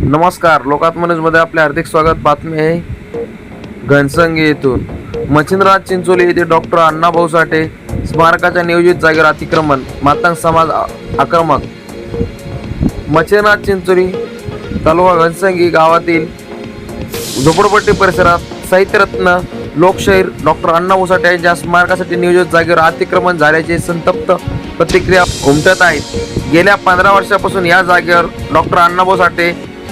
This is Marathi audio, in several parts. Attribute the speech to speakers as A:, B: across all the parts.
A: नमस्कार लोकात्मनेजमध्ये आपले हार्दिक स्वागत. बातमी आहे घनसंगी येथून. मच्छिंद्रनाथ चिंचोली येथे डॉक्टर अण्णाभाऊ साठे स्मारकाच्या नियोजित जागेवर अतिक्रमण. मातंग समाज आक्रमक. मच्छिंद्रनाथ चिंचोली तालुका घनसंगी गावातील झोपडपट्टी परिसरात साहित्यरत्न लोकशाहीर डॉक्टर अण्णाभाऊ साठे यांच्या स्मारकासाठी नियोजित जागेवर अतिक्रमण झाल्याचे संतप्त प्रतिक्रिया उमटत आहेत. गेल्या पंधरा वर्षापासून या जागेवर डॉक्टर अण्णाभाऊ साठे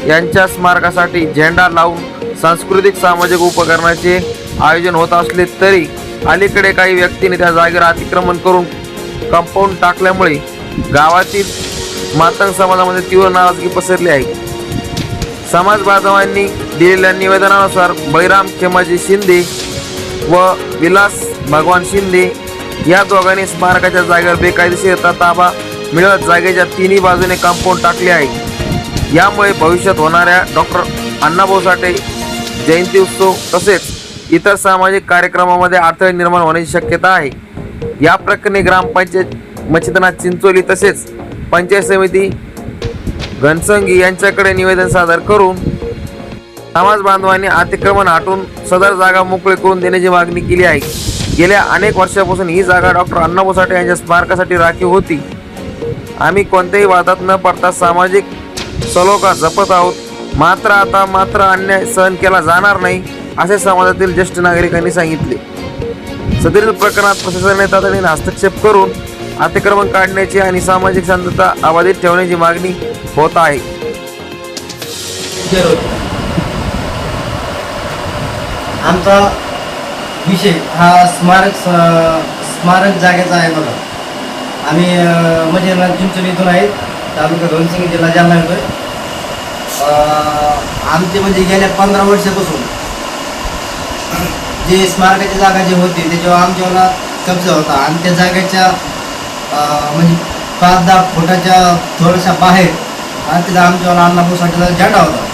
A: यांच्या स्मारकासाठी झेंडा लावून सांस्कृतिक सामाजिक उपकरणाचे आयोजन होत असले तरी अलीकडे काही व्यक्तीने त्या जागेवर अतिक्रमण करून कंपाऊंड टाकल्यामुळे गावातील मातंग समाजामध्ये तीव्र नाराजगी पसरली आहे. समाज बांधवांनी दिलेल्या निवेदनानुसार बळीराम खेमाजी शिंदे व विलास भगवान शिंदे या दोघांनी स्मारकाच्या जागेवर बेकायदेशीरता ताबा मिळत जागेच्या तिन्ही बाजूने कंपाऊंड टाकले आहे. यामुळे भविष्यात होणाऱ्या डॉक्टर अण्णाभाऊ साठे जयंती उत्सव तसेच इतर सामाजिक कार्यक्रमामध्ये अडथळे निर्माण होण्याची शक्यता आहे. या प्रकरणी ग्रामपंचायत मच्छिंद्रनाथ चिंचोली तसेच पंचायत समिती घनसंगी यांच्याकडे निवेदन सादर करून समाज बांधवांनी अतिक्रमण हटून सदर जागा मोकळी करून देण्याची मागणी केली आहे. गेल्या अनेक वर्षापासून ही जागा डॉक्टर अण्णाभाऊ साठे यांच्या स्मारकासाठी राखीव होती. आम्ही कोणत्याही वादात न पडता सामाजिक सलोखा जपत आहोत. मात्र आता मात्र अन्याय सहन केला जाणार नाही असे समाजातील ज्येष्ठ नागरिकांनी सांगितले. सदरील प्रकरणात प्रशासनाने तातडीने हस्तक्षेप करून अतिक्रमण काढण्याची आणि सामाजिक शांतता अबाधित ठेवण्याची मागणी होत आहे.
B: आमचा विषय हा स्मारक स्मारक जागेचा आहे बघा. आम्ही म्हणजे चिंचोली इथून आहेत. तालुका धोनसिंग जिल्हा जालना येतोय. आमचे म्हणजे गेल्या पंधरा वर्षापासून जे स्मारकाची जागा जी होती त्याच्यावर आमच्यावर कब्जा होता आणि त्या जागेच्या म्हणजे पाच दहा फुटाच्या थोड्याशा बाहेर आणि तिथं आमच्यावर अण्णाभाऊ झेंडा होता.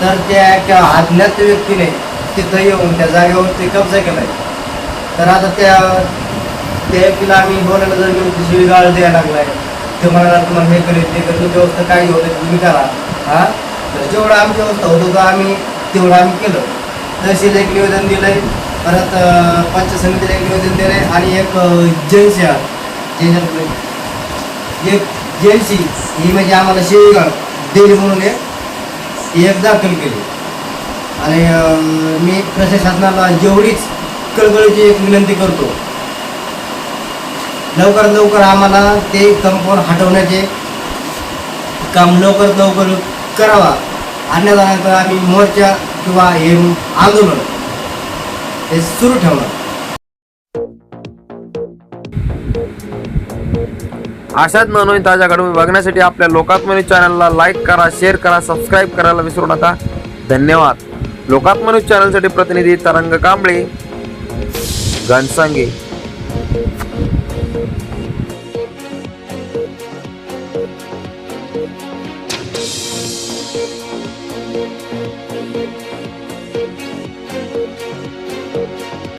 B: तर त्या एका अज्ञात व्यक्तीने तिथं येऊन त्या जागेवरती कब्जा केलाय. तर आता त्या त्या व्यक्तीला आम्ही बोलायला जर गेलो की शिवीगाळ द्यायला लागलाय. ते म्हणाला तुम्हाला हे करेल ते करेल तुमची व्यवस्था काय होतं? तुम्ही करा. हा? तर जेवढं आमची व्यवस्था होत होतं आम्ही तेवढं आम्ही केलं. तहसील एक निवेदन दिलंय परत अं, पंचायत समितीला एक निवेदन दिलंय आणि एक एजन्सी आहे एक जेन्सी ही म्हणजे आम्हाला शिवगाव दिली म्हणून एक ही एक दाखल केली. आणि मी प्रशासनाला जेवढीच कळकळीची एक विनंती करतो लवकरात लवकर आम्हाला ते कंपाऊंड हटवण्याचे काम लवकरात लवकर करावा. अन्यथा आम्ही मोर्चा किंवा हे आंदोलन हे सुरू ठेवणार.
A: अशाच नवनवीन ताज्या घडवून बघण्यासाठी आपल्या लोकात्मनी चॅनलला लाईक करा शेअर करा सबस्क्राईब करायला विसरू नका. धन्यवाद. लोकात्मनी चॅनलसाठी प्रतिनिधी तरंग कांबळे घनसांगे. Thank you.